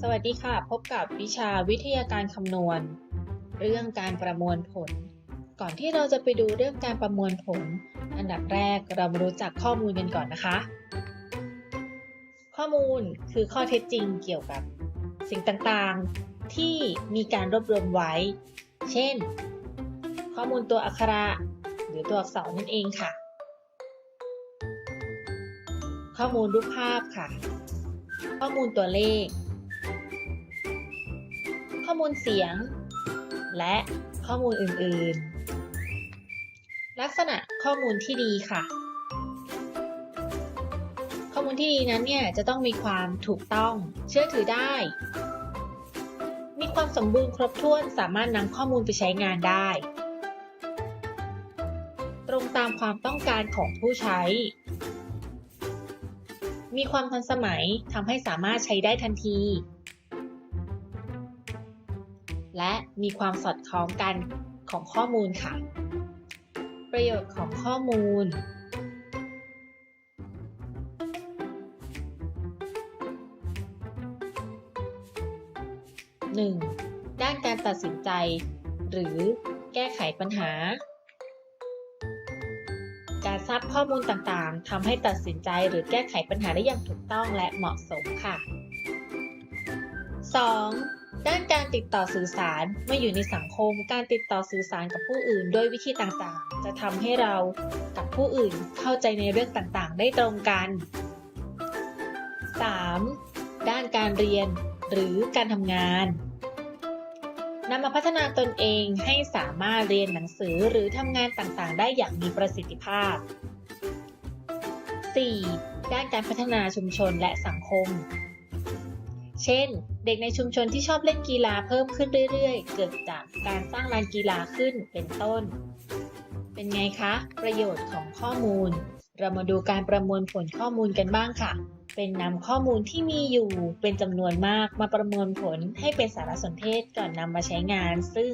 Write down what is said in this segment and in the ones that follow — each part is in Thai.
สวัสดีค่ะ พบกับวิชาวิทยาการคำนวณ เรื่องการประมวลผล ก่อนที่เราจะไปดูเรื่องการประมวลผล อันดับแรกเรามารู้จักข้อมูลกันก่อนนะคะ ข้อมูลคือข้อเท็จจริงเกี่ยวกับ สิ่งต่างๆที่มีการรวบรวมไว้ เช่น ข้อมูลตัวอักขระหรือตัวอักษรนั่นเองค่ะ ข้อมูลรูปภาพค่ะ ข้อมูลตัวเลข อมูลเสียง และข้อมูลอื่น ๆ ลักษณะข้อมูลที่ดีค่ะ ข้อมูลที่ดีนั้นเนี่ยจะต้องมีความถูกต้องเชื่อถือได้ มีความสมบูรณ์ครบถ้วนสามารถนำข้อมูลไปใช้งานได้ ตรงตามความต้องการของผู้ใช้มีความทันสมัยทำให้สามารถใช้ได้ทันที และมีความสอดคล้องกันของข้อมูลค่ะ ประโยชน์ของข้อมูล 1. ด้านการตัดสินใจ หรือแก้ไขปัญหา การทราบข้อมูลต่างๆทำให้ตัดสินใจหรือแก้ไขปัญหาได้อย่างถูกต้องและเหมาะสมค่ะ 2. ด้านการติดต่อสื่อสารเมื่ออยู่ในสังคม การติดต่อสื่อสารกับผู้อื่นด้วยวิธีต่างๆ จะทำให้เรากับผู้อื่นเข้าใจในเรื่องต่างๆ ได้ตรงกัน 3. ด้านการเรียนหรือการทำงานนำมาพัฒนาตนเองให้สามารถเรียนหนังสือหรือทำงานต่างๆ ได้อย่างมีประสิทธิภาพ 4. ด้านการพัฒนาชุมชนและสังคม เช่น เด็กในชุมชนที่ชอบเล่นกีฬาเพิ่มขึ้นเรื่อยๆ เกิดจากการสร้างลานกีฬาขึ้นเป็นต้น เป็นไงคะ ประโยชน์ของข้อมูล เรามาดูการประมวลผลข้อมูลกันบ้างค่ะ เป็นนำข้อมูลที่มีอยู่เป็นจำนวนมากมาประมวลผลให้เป็นสารสนเทศก่อนนำมาใช้งาน ซึ่ง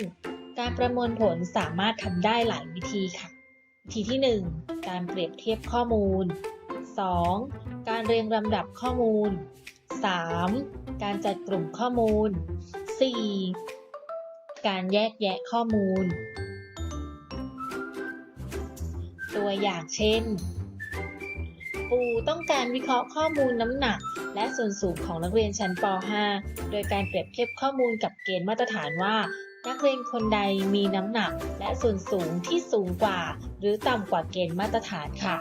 การประมวลผลสามารถทำได้หลายวิธีค่ะ วิธีที่ 1 การเปรียบเทียบข้อมูล 2. การเรียงลำดับข้อมูล 3. การจัดกลุ่มข้อมูล 4. การแยกแยะข้อมูล ตัวอย่างเช่น ปูต้องการวิเคราะห์ข้อมูลน้ำหนัก และส่วนสูงของนักเรียนชั้นป .5 โดยการเปรียบเทียบข้อมูลกับเกณฑ์มาตรฐานว่า นักเรียนคนใดมีน้ำหนัก และส่วนสูงที่สูงกว่า หรือต่ำกว่าเกณฑ์มาตรฐานค่ะ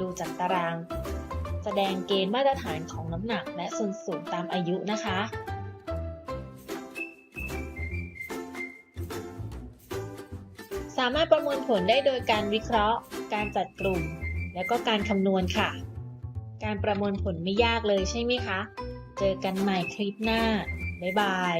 ดูจากตารางแสดงเกณฑ์มาตรฐานของ น้ำหนักและส่วนสูงตามอายุนะคะ สามารถประมวลผลได้โดยการวิเคราะห์ การจัดกลุ่ม แล้วก็การคำนวณค่ะ การประมวลผลไม่ยากเลยใช่ไหมคะ เจอกันใหม่คลิปหน้า บ๊ายบาย